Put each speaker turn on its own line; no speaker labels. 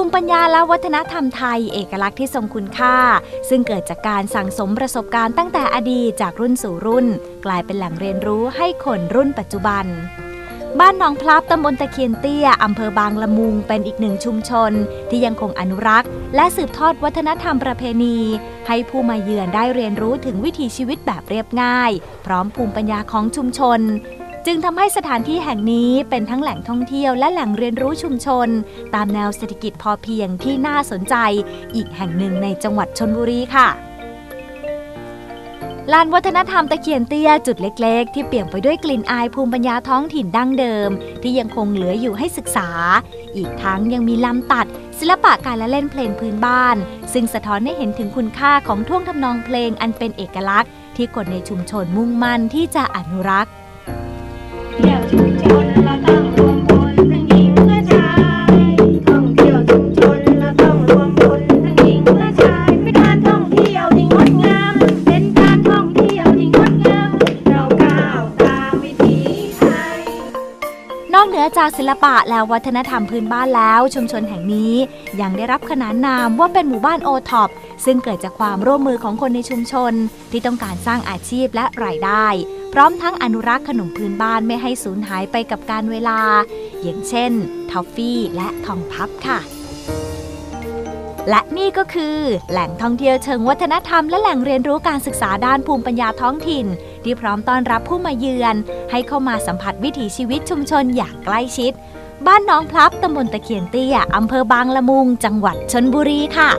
ูมิปัญญาและวัฒนธรรมไทย เอกลักษณ์ที่ทรงคุณค่า ซึ่งเกิดจากการสั่งสมประสบการณ์ตั้งแต่อดีตจากรุ่นสู่รุ่น กลายเป็นแหล่งเรียนรู้ให้คนรุ่นปัจจุบัน บ้านหนองพลับตำบลตะเคียนเตี้ยอำเภอบางละมุงเป็นอีกหนึ่งชุมชน ที่ยังคงอนุรักษ์ และสืบทอดวัฒนธรรมประเพณี ให้ผู้มาเยือนได้เรียนรู้ถึงวิถีชีวิตแบบเรียบง่าย พร้อมภูมิปัญญาของชุมชน จึงทำให้สถานที่แห่งนี้เป็นทั้งแหล่งท่องเที่ยวและแหล่งเรียนรู้ชุมชน ตามแนวเศรษฐกิจพอเพียงที่น่าสนใจ อีกแห่งหนึ่งในจังหวัดชนบุรีค่ะลานวัฒนธรรมตะเคียนเตี้ยจุดเล็ก ๆ ที่เปลี่ยมไปด้วยกลิ่นอายภูมิปัญญาท้องถิ่นดั้งเดิม ที่ยังคงเหลืออยู่ให้ศึกษา อีกทั้งยังมีลำตัด ศิลปะการละเล่นเพลงพื้นบ้าน ซึ่งสะท้อนให้เห็นถึงคุณค่าของท่วงทำนองเพลงอันเป็นเอกลักษณ์ ที่คนในชุมชนมุ่งมั่นที่จะอนุรักษ์ จากศิลปะและวัฒนธรรมพื้นบ้านแล้ว ชุมชนแห่งนี้ยังได้รับขนานนามว่าเป็นหมู่บ้านโอท็อปซึ่งเกิดจากความร่วมมือของคนในชุมชน ที่ต้องการสร้างอาชีพและรายได้ พร้อมทั้งอนุรักษ์ขนมพื้นบ้านไม่ให้สูญหายไปกับการเวลา อย่างเช่น ทอฟฟี่และทองพับค่ะ และนี่ก็คือ แหล่งท่องเที่ยวเชิงวัฒนธรรมและแหล่งเรียนรู้การศึกษาด้านภูมิปัญญาท้องถิ่น ที่พร้อมต้อนรับผู้มาเยือน ให้เข้ามาสัมผัสวิถีชีวิตชุมชนอย่างใกล้ชิด บ้านหน้องพลับตำบลตะเคียนเตี้ยอำเภอบางละมุง จังหวัดชนบุรีค่ะ